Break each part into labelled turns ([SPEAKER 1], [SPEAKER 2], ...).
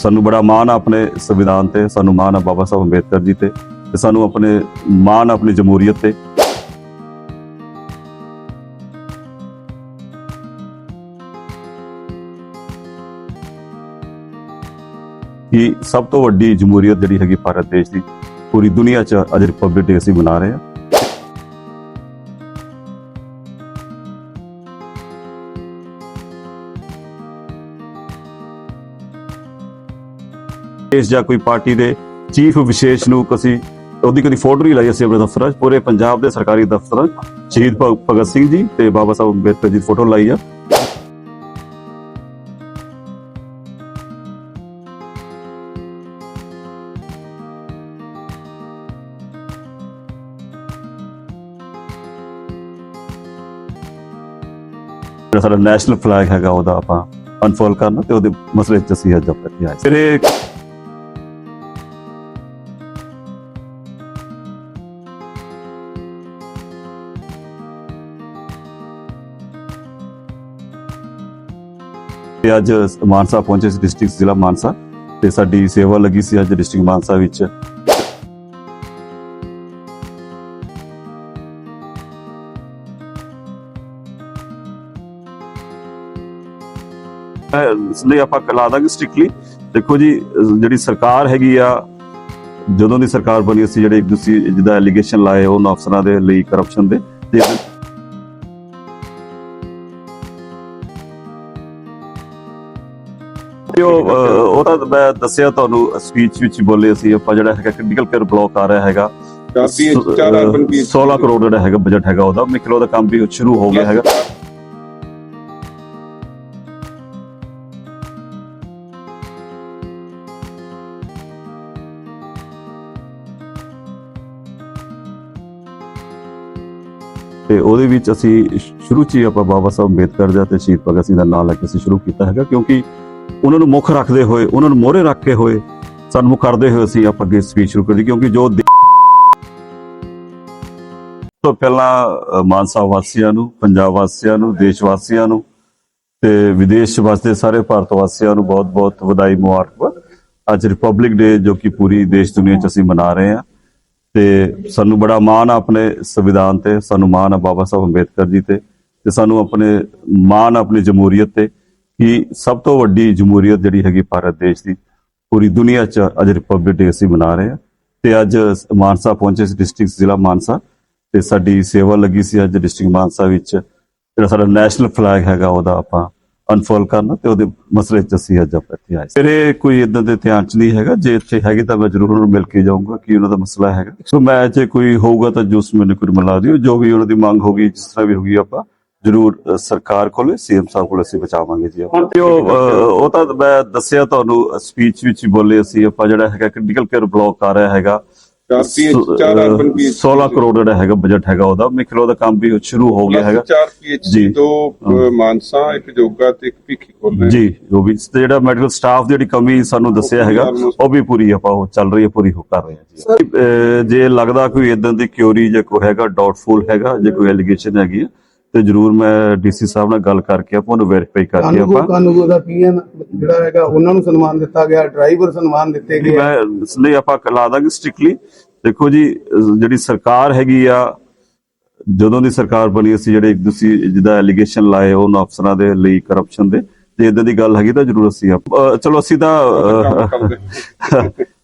[SPEAKER 1] ਸਾਨੂੰ ਬੜਾ ਮਾਣ ਆ ਆਪਣੇ ਸੰਵਿਧਾਨ ਤੇ, ਸਾਨੂੰ ਮਾਣ ਆ ਬਾਬਾ ਸਾਹਿਬ ਅੰਬੇਦਕਰ ਜੀ ਤੇ ਤੇ ਸਾਨੂੰ ਆਪਣੇ ਮਾਣ ਆ ਆਪਣੀ ਜਮਹੂਰੀਅਤ ਤੇ। ਕਿ ਸਭ ਤੋਂ ਵੱਡੀ ਜਮਹੂਰੀਅਤ ਜਿਹੜੀ ਹੈਗੀ ਭਾਰਤ ਦੇਸ਼ ਦੀ, ਪੂਰੀ ਦੁਨੀਆ 'ਚ ਅੱਜ ਰਿਪਬਲਿਕ ਡੇ ਅਸੀਂ ਮਨਾ ਰਹੇ ਹਾਂ। ਦੇਸ਼ ਜਾਂ ਕੋਈ ਪਾਰਟੀ ਦੇ ਚੀਫ ਵਿਸ਼ੇਸ਼ ਨੂੰ ਅਸੀਂ ਉਹਦੀ ਕਦੀ ਫੋਟੋ ਨਹੀਂ ਲਾਈ, ਅਸੀਂ ਆਪਣੇ ਦਫ਼ਤਰਾਂ 'ਚ, ਪੂਰੇ ਪੰਜਾਬ ਦੇ ਸਰਕਾਰੀ ਦਫ਼ਤਰਾਂ 'ਚ। ਸ਼ਹੀਦ ਭਗਤ ਸਿੰਘ ਜੀ ਤੇ ਬਾਬਾ ਸਾਹਿਬ ਅੰਬੇਦਕਰ ਜੀ ਦੀ ਫੋਟੋ ਲਾਈ ਆ। ਜਿਹੜਾ ਸਾਡਾ ਨੈਸ਼ਨਲ ਫਲੈਗ ਹੈਗਾ, ਉਹਦਾ ਆਪਾਂ ਅਨਫੋਲ ਕਰਨਾ ਤੇ ਉਹਦੇ ਮਸਲੇ 'ਚ ਅਸੀਂ ਅੱਜ ਇੱਥੇ ਆਏ। ਫਿਰ ਤੇ ਅੱਜ ਮਾਨਸਾ ਪਹੁੰਚੇ ਸੀ ਡਿਸਟ੍ਰਿਕਟ ਜ਼ਿਲ੍ਹਾ ਮਾਨਸਾ ਤੇ ਸਾਡੀ ਸੇਵਾ ਲੱਗੀ ਸੀ ਅੱਜ ਡਿਸਟ੍ਰਿਕਟ ਮਾਨਸਾ ਵਿੱਚ। ਇਸ ਲਈ ਆਪਾਂ ਲਾ ਦਾਂਗੇ ਸਟ੍ਰਿਕਟਲੀ ਦੇਖੋ ਜੀ, ਜਿਹੜੀ ਸਰਕਾਰ ਹੈਗੀ ਆ, ਜਦੋਂ ਦੀ ਸਰਕਾਰ ਬਣੀ ਸੀ ਜਿਹੜੇ ਇੱਕ ਦੂਸਰੀ ਜਿਹਦਾ ਐਲੀਗੇਸ਼ਨ ਲਾਏ ਉਹਨਾਂ ਅਫਸਰਾਂ ਦੇ ਲਈ ਕਰਪਸ਼ਨ ਦੇ, ਤੇ ਤੇ ਉਹ ਤਾਂ ਮੈਂ ਦੱਸਿਆ ਤੁਹਾਨੂੰ ਸਪੀਚ ਵਿੱਚ ਬੋਲੇ ਸੀ ਆਪਾਂ ਜਿਹੜਾ ਹੈਗਾ ਕ੍ਰਿਟੀਕਲ ਕੇਅਰ ਬਲਾਕ ਆ ਰਿਹਾ ਹੈਗਾ।
[SPEAKER 2] ਕਾਫੀ ਚਾਰ ਅਰਬਨ ਪੀ
[SPEAKER 1] 16 ਕਰੋੜ ਜਿਹੜਾ ਹੈਗਾ ਬਜਟ ਹੈਗਾ ਉਹਦਾ। ਮਿਕਲੋ ਦਾ ਕੰਮ ਵੀ ਸ਼ੁਰੂ ਹੋ ਗਿਆ ਹੈਗਾ। ਤੇ ਉਹਦੇ ਵਿੱਚ ਅਸੀਂ ਸ਼ੁਰੂ ਚ ਹੀ ਆਪਾਂ ਬਾਬਾ ਸਾਹਿਬ ਅੰਬੇਦਕਰ ਦਾ ਤੇ ਸ਼ਹੀਦ ਭਗਤ ਸਿੰਘ ਦਾ ਨਾਮ ਲੈ ਕੇ ਅਸੀਂ ਸ਼ੁਰੂ ਕੀਤਾ ਹੈਗਾ ਕਿਉਂਕਿ ਉਹਨਾਂ ਨੂੰ ਮੁੱਖ ਰੱਖਦੇ ਹੋਏ, ਉਹਨਾਂ ਨੂੰ ਮੋਹਰੇ ਰੱਖ ਕੇ ਹੋਏ, ਸਾਨੂੰ ਕਰਦੇ ਹੋਏ ਅਸੀਂ ਆਪਾਂ ਅੱਗੇ ਸਪੀਚ ਸ਼ੁਰੂ ਕਰੀ ਕਿਉਂਕਿ ਜੋ ਤੋਂ ਪਹਿਲਾਂ ਮਾਨਸਾ ਵਾਸੀਆਂ ਨੂੰ, ਪੰਜਾਬ ਵਾਸੀਆਂ ਨੂੰ, ਦੇਸ਼ ਵਾਸੀਆਂ ਨੂੰ ਤੇ ਵਿਦੇਸ਼ 'ਚ ਵਸਦੇ ਸਾਰੇ ਭਾਰਤ ਵਾਸੀਆਂ ਨੂੰ ਬਹੁਤ-ਬਹੁਤ ਵਧਾਈ ਮੁਬਾਰਕ ਅੱਜ ਰਿਪਬਲਿਕ ਡੇ ਜੋ ਕਿ ਪੂਰੀ ਦੇਸ਼ ਦੁਨੀਆ 'ਚ ਅਸੀਂ ਮਨਾ ਰਹੇ ਹਾਂ ਤੇ ਸਾਨੂੰ ਬੜਾ ਮਾਣ ਆ ਆਪਣੇ ਸੰਵਿਧਾਨ ਤੇ, ਸਾਨੂੰ ਮਾਣ ਆ ਬਾਬਾ ਸਾਹਿਬ ਅੰਬੇਦਕਰ ਜੀ ਤੇ ਤੇ ਸਾਨੂੰ ਆਪਣੇ ਮਾਣ ਆ ਆਪਣੀ ਜਮਹੂਰੀਅਤ ਤੇ। ਕਿ ਸਭ ਤੋਂ ਵੱਡੀ ਜਮਹੂਰੀਅਤ ਜਿਹੜੀ ਹੈਗੀ ਭਾਰਤ ਦੇਸ਼ ਦੀ, ਪੂਰੀ ਦੁਨੀਆ 'ਚ ਅੱਜ ਰਿਪਬਲਿਕ ਡੇ ਅਸੀਂ ਮਨਾ ਰਹੇ ਹਾਂ ਤੇ ਅੱਜ ਮਾਨਸਾ ਪਹੁੰਚੇ ਸੀ ਡਿਸਟ੍ਰਿਕਟ ਜ਼ਿਲ੍ਹਾ ਮਾਨਸਾ ਤੇ ਸਾਡੀ ਸੇਵਾ ਲੱਗੀ ਸੀ ਅੱਜ ਡਿਸਟ੍ਰਿਕਟ ਮਾਨਸਾ ਵਿੱਚ ਜਿਹੜਾ ਸਾਡਾ ਨੈਸ਼ਨਲ ਫਲੈਗ ਹੈਗਾ ਉਹਦਾ ਆਪਾਂ ਅਨਫੋਲ ਕਰਨਾ ਤੇ ਉਹਦੇ ਮਸਲੇ 'ਚ ਅਸੀਂ ਅੱਜ ਆਪਾਂ ਇੱਥੇ ਆਏ ਸੀ। ਫਿਰ ਇਹ ਕੋਈ ਇਦਾਂ ਦੇ ਧਿਆਨ 'ਚ ਨਹੀਂ ਹੈਗਾ, ਜੇ ਇੱਥੇ ਹੈਗੇ ਤਾਂ ਮੈਂ ਜ਼ਰੂਰ ਉਹਨਾਂ ਨੂੰ ਮਿਲ ਕੇ ਜਾਊਂਗਾ ਕਿ ਉਹਨਾਂ ਦਾ ਮਸਲਾ ਹੈਗਾ ਸੋ ਮੈਂ ਜੇ ਕੋਈ ਹੋਊਗਾ ਤਾਂ ਜੂਸ ਮੈਨੂੰ ਕੋਈ ਮਿਲਾ ਦਿਓ, ਜੋ ਵੀ ਉਹਨਾਂ ਦੀ ਮੰਗ ਹੋਗੀ ਜਿਸ ਤਰ੍ਹਾਂ ਵੀ ਹੋਗੀ ਆਪਾਂ ਜ਼ਰੂਰ ਸਰਕਾਰ ਕੋਲੇ ਸੀਐਮ ਸਾਹਿਬ ਕੋਲੇ ਅਸੀਂ ਬਚਾਵਾਂਗੇ ਜੀ ਉਹ ਉਹ ਤਾਂ ਮੈਂ ਦੱਸਿਆ ਤੁਹਾਨੂੰ ਸਪੀਚ ਵਿੱਚ ਹੀ ਬੋਲੇ ਅਸੀਂ ਆਪਾਂ ਜਿਹੜਾ ਹੈਗਾ ਕ੍ਰਿਟੀਕਲ ਕੇਅਰ ਬਲਾਕ ਆ ਰਿਹਾ ਹੈਗਾ।
[SPEAKER 2] ਕਾਫੀ ਚਾਰ ਅਰਬਨ ਪੀ
[SPEAKER 1] 16 ਕਰੋੜ ਜਿਹੜਾ ਹੈਗਾ ਬਜਟ ਹੈਗਾ ਉਹਦਾ। ਮਿਕਲੋ ਦਾ ਕੰਮ ਵੀ ਸ਼ੁਰੂ ਹੋ ਗਿਆ ਹੈਗਾ।
[SPEAKER 2] ਚਾਰ ਪੀਐਚਡੀ
[SPEAKER 1] ਜੀ।
[SPEAKER 2] ਦੋ ਅ, ਮਾਨਸਾ ਇੱਕ ਜੋਗਾ ਤੇ ਇੱਕ ਭਿੱਖੀ ਰਹੇ
[SPEAKER 1] ਜੀ ਉਹ ਵੀ ਤੇ ਜਿਹੜਾ ਮੈਡੀਕਲ ਸਟਾਫ ਦੀ ਜਿਹੜੀ ਕਮੀ ਸਾਨੂੰ ਦੱਸਿਆ ਹੈਗਾ ਉਹ ਵੀ ਪੂਰੀ ਆਪਾਂ ਉਹ ਚੱਲ ਰਹੀ ਹੈ ਪੂਰੀ ਹੋ ਕਰ ਰਹੇ ਹਾਂ ਜੀ। ਅਹ ਜੇ ਲੱਗਦਾ ਕੋਈ ਇਦਾਂ ਦੀ ਕਿਉਰੀ ਜਾਂ ਕੋਈ ਹੈਗਾ ਡਾਊਟਫੁਲ ਹੈਗਾ ਜੇ ਕੋਈ ਐਲੀਗੇਸ਼ਨ ਹੈਗੀ ਹੈ ਤੇ ਜਰੂਰ ਮੈਂ ਡੀਸੀ ਸਾਹਿਬ ਨਾਲ ਗੱਲ ਕਰਕੇ ਆਪਾਂ ਉਹਨੂੰ ਵੈਰੀਫਾਈ ਕਰਕੇ ਆਪਾਂ
[SPEAKER 3] ਕਾਨੂੰਗੋ ਦਾ ਪੀਐਨ ਜਿਹੜਾ ਹੈਗਾ ਉਹਨਾਂ ਨੂੰ ਸਨਮਾਨ ਦਿੱਤਾ ਗਿਆ ਡਰਾਈਵਰ ਸਨਮਾਨ ਦਿੱਤੇ ਗਏ
[SPEAKER 1] ਮੈਂ ਇਸ ਲਈ ਆਪਾਂ ਲਾ ਦਾਂਗੇ ਸਟ੍ਰਿਕਟਲੀ ਦੇਖੋ ਜੀ ਜਿਹੜੀ ਸਰਕਾਰ ਹੈਗੀ ਆ ਜਦੋਂ ਦੀ ਸਰਕਾਰ ਬਣੀ ਅਸੀਂ ਜਿਹੜੇ ਇੱਕ ਦੂਸਰੀ ਜਿਹਦਾ ਐਲੀਗੇਸ਼ਨ ਲਾਏ ਉਹਨਾਂ ਅਫਸਰਾਂ ਦੇ ਲਈ ਕਰਪਸ਼ਨ ਦੇ ਤੇ ਇਦਾਂ ਦੀ ਗੱਲ ਹੈਗੀ ਤਾਂ ਜ਼ਰੂਰ ਅਸੀਂ ਚਲੋ ਅਸੀਂ ਤਾਂ।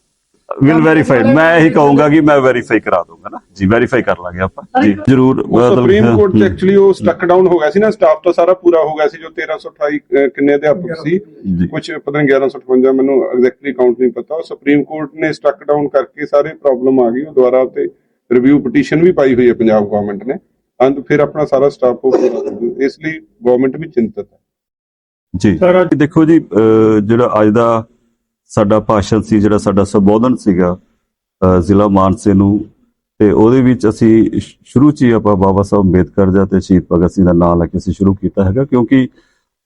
[SPEAKER 1] ਵਿਲ ਵੈਰੀਫਾਈਡ ਮੈਂ ਇਹੀ ਕਹੂੰਗਾ ਕਿ ਮੈਂ ਵੈਰੀਫਾਈ ਕਰਾ ਦੂੰਗਾ ਨਾ। ਜੀ ਵੈਰੀਫਾਈ ਕਰ ਲਾਂਗੇ ਆਪਾਂ। ਜੀ ਜ਼ਰੂਰ।
[SPEAKER 2] ਸੁਪਰੀਮ ਕੋਰਟ ਚ ਐਕਚੁਅਲੀ ਉਹ ਸਟਕ ਡਾਊਨ ਹੋ ਗਿਆ ਸੀ ਨਾ। ਸਟਾਫ ਤਾਂ ਸਾਰਾ ਪੂਰਾ ਹੋ ਗਿਆ ਸੀ ਜੋ 1328 ਅ, ਕਿੰਨੇ ਅਧਿਆਪਕ ਸੀ। ਕੁਝ ਪਤਾ ਨਹੀਂ 1158 ਮੈਨੂੰ ਐਗਜ਼ੈਕਟਲੀ ਕਾਊਂਟ ਨਹੀਂ ਪਤਾ। ਉਹ ਸੁਪਰੀਮ ਕੋਰਟ ਨੇ ਸਟਕ ਡਾਊਨ ਕਰਕੇ ਸਾਰੇ ਪ੍ਰੋਬਲਮ ਆ ਗਈ ਉਹ ਦੁਬਾਰਾ ਤੇ ਰਿਵਿਊ ਪਟੀਸ਼ਨ ਵੀ ਪਾਈ ਹੋਈ ਹੈ ਪੰਜਾਬ ਗਵਰਨਮੈਂਟ ਨੇ। ਅੰਤ ਫਿਰ ਆਪਣਾ ਸਾਰਾ ਸਟਾਫ ਉਹ। ਇਸ ਲਈ ਗਵਰਨਮੈਂਟ ਵੀ ਚਿੰਤਤ ਹੈ।
[SPEAKER 1] ਜੀ। ਦੇਖੋ ਜੀ ਜਿਹੜਾ ਅੱਜ ਦਾ ਸਾਡਾ ਭਾਸ਼ਣ ਸੀ, ਜਿਹੜਾ ਸਾਡਾ ਸੰਬੋਧਨ ਸੀਗਾ, ਅਹ ਜ਼ਿਲ੍ਹਾ ਮਾਨਸੇ ਨੂੰ। ਤੇ ਉਹਦੇ ਵਿੱਚ ਅਸੀਂ ਸ਼ੁਰੂ ਚ ਹੀ ਆਪਾਂ ਬਾਬਾ ਸਾਹਿਬ ਅੰਬੇਦਕਰ ਦਾ ਤੇ ਸ਼ਹੀਦ ਭਗਤ ਸਿੰਘ ਦਾ ਨਾਮ ਲੈ ਕੇ ਅਸੀਂ ਸ਼ੁਰੂ ਕੀਤਾ ਹੈਗਾ, ਕਿਉਂਕਿ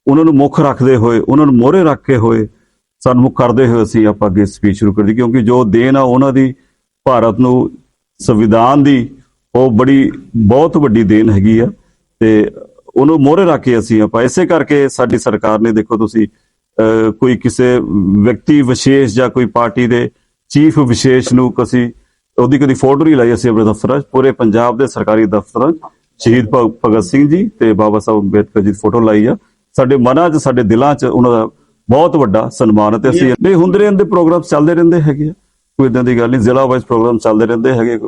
[SPEAKER 1] ਉਹਨਾਂ ਨੂੰ ਮੁੱਖ ਰੱਖਦੇ ਹੋਏ, ਉਹਨਾਂ ਨੂੰ ਮੋਹਰੇ ਰੱਖ ਕੇ ਹੋਏ, ਸਨਮੁਖ ਕਰਦੇ ਹੋਏ ਅਸੀਂ ਆਪਾਂ ਅੱਗੇ ਸਪੀਚ ਸ਼ੁਰੂ ਕਰਦੀ ਕਿਉਂਕਿ ਜੋ ਦੇਣ ਆ, ਉਹਨਾਂ ਦੀ ਭਾਰਤ ਨੂੰ ਸੰਵਿਧਾਨ ਦੀ, ਉਹ ਬੜੀ, ਬਹੁਤ ਵੱਡੀ ਦੇਣ ਹੈਗੀ ਆ। ਤੇ ਉਹਨੂੰ ਮੋਹਰੇ ਰੱਖ ਕੇ ਅਸੀਂ ਆਪਾਂ, ਇਸੇ ਕਰਕੇ ਸਾਡੀ ਸਰਕਾਰ ਨੇ, ਦੇਖੋ ਤੁਸੀਂ ਕੋਈ ਕਿਸੇ ਵਿਅਕਤੀ ਵਿਸ਼ੇਸ਼ ਜਾਂ ਕੋਈ ਪਾਰਟੀ ਦੇ ਚੀਫ ਵਿਸ਼ੇਸ਼ ਨੂੰ ਕਸੀ ਉਹਦੀ ਕਦੀ ਫੋਟੋ ਨਹੀਂ ਲਾਈ ਅਸੀਂ ਆਪਣੇ ਦਫ਼ਤਰਾਂ 'ਚ ਪੂਰੇ ਪੰਜਾਬ ਦੇ ਸਰਕਾਰੀ ਦਫ਼ਤਰਾਂ 'ਚ ਸ਼ਹੀਦ ਭਗ- ਭਗਤ ਸਿੰਘ ਜੀ ਤੇ ਬਾਬਾ ਸਾਹਿਬ ਅੰਬੇਦਕਰ ਜੀ ਦੀ ਫੋਟੋ ਲਾਈ ਆ। ਸਾਡੇ ਮਨਾਂ 'ਚ ਸਾਡੇ ਦਿਲਾਂ 'ਚ ਉਹਨਾਂ ਦਾ ਬਹੁਤ ਵੱਡਾ ਸਨਮਾਨ ਤੇ ਅਸੀਂ ਨਹੀਂ ਹੁੰਦੇ ਰਹਿੰਦੇ ਪ੍ਰੋਗਰਾਮ ਚੱਲਦੇ ਰਹਿੰਦੇ ਹੈਗੇ ਆ। ਕੋਈ ਇਦਾਂ ਦੀ ਗੱਲ ਨਹੀਂ ਜ਼ਿਲ੍ਹਾ ਵਾਈਜ਼ ਪ੍ਰੋਗਰਾਮ ਚੱਲਦੇ ਰਹਿੰਦੇ ਹੈਗੇ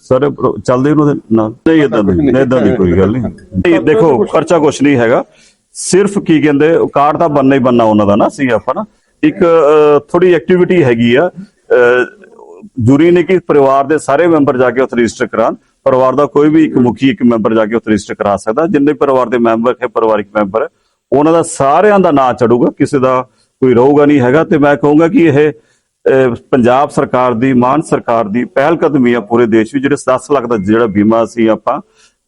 [SPEAKER 1] ਸਾਰੇ ਚੱਲਦੇ ਉਹਨਾਂ ਦੇ ਨਾਲ। ਨਹੀਂ ਇਦਾਂ ਦੀ ਨਹੀਂ ਇਦਾਂ ਦੀ ਕੋਈ ਗੱਲ ਨਹੀਂ। ਨਹੀਂ ਦੇਖੋ ਖਰਚਾ ਕੁਛ ਨਹੀਂ ਹੈਗਾ। ਸਿਰਫ ਕੀ ਕਹਿੰਦੇ ਕਾਰਡ ਤਾਂ ਬੰਨਾ ਹੀ ਬੰਨਾ ਉਹਨਾਂ ਦਾ ਨਾ ਸੀ ਆਪਾਂ ਨਾ। ਇੱਕ ਥੋੜੀ ਐਕਟੀਵਿਟੀ ਹੈਗੀ ਆ। ਅਹ, ਜ਼ਰੂਰੀ ਨਹੀਂ ਕਿ ਪਰਿਵਾਰ ਦੇ ਸਾਰੇ ਮੈਂਬਰ ਜਾ ਕੇ ਉੱਥੇ ਰਜਿਸਟਰ ਕਰਾਉਣ। ਪਰਿਵਾਰ ਦਾ ਕੋਈ ਵੀ ਇੱਕ ਮੁਖੀ ਇੱਕ ਮੈਂਬਰ ਜਾ ਕੇ ਉੱਥੇ ਰਜਿਸਟਰ ਕਰਾ ਸਕਦਾ। ਜਿੰਨੇ ਪਰਿਵਾਰ ਦੇ ਮੈਂਬਰ ਹੈ ਪਰਿਵਾਰਿਕ ਮੈਂਬਰ ਉਹਨਾਂ ਦਾ ਸਾਰਿਆਂ ਦਾ ਨਾਂ ਚੜੂਗਾ। ਕਿਸੇ ਦਾ ਕੋਈ ਰਹੂਗਾ ਨਹੀਂ ਹੈਗਾ। ਤੇ ਮੈਂ ਕਹੂੰਗਾ ਕਿ ਇਹ ਪੰਜਾਬ ਸਰਕਾਰ ਦੀ ਮਾਨ ਸਰਕਾਰ ਦੀ ਪਹਿਲ ਕਦਮੀ ਆ ਪੂਰੇ ਦੇਸ਼ ਵਿੱਚ। ਜਿਹੜੇ 10 ਲੱਖ ਦਾ ਜਿਹੜਾ ਬੀਮਾ ਸੀ ਆਪਾਂ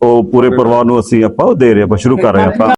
[SPEAKER 1] ਉਹ ਪੂਰੇ ਪਰਿਵਾਰ ਨੂੰ ਅਸੀਂ ਆਪਾਂ ਉਹ ਦੇ ਰਹੇ ਆਪਾਂ ਸ਼ੁਰੂ ਕਰ ਰਹੇ ਆਪਾਂ।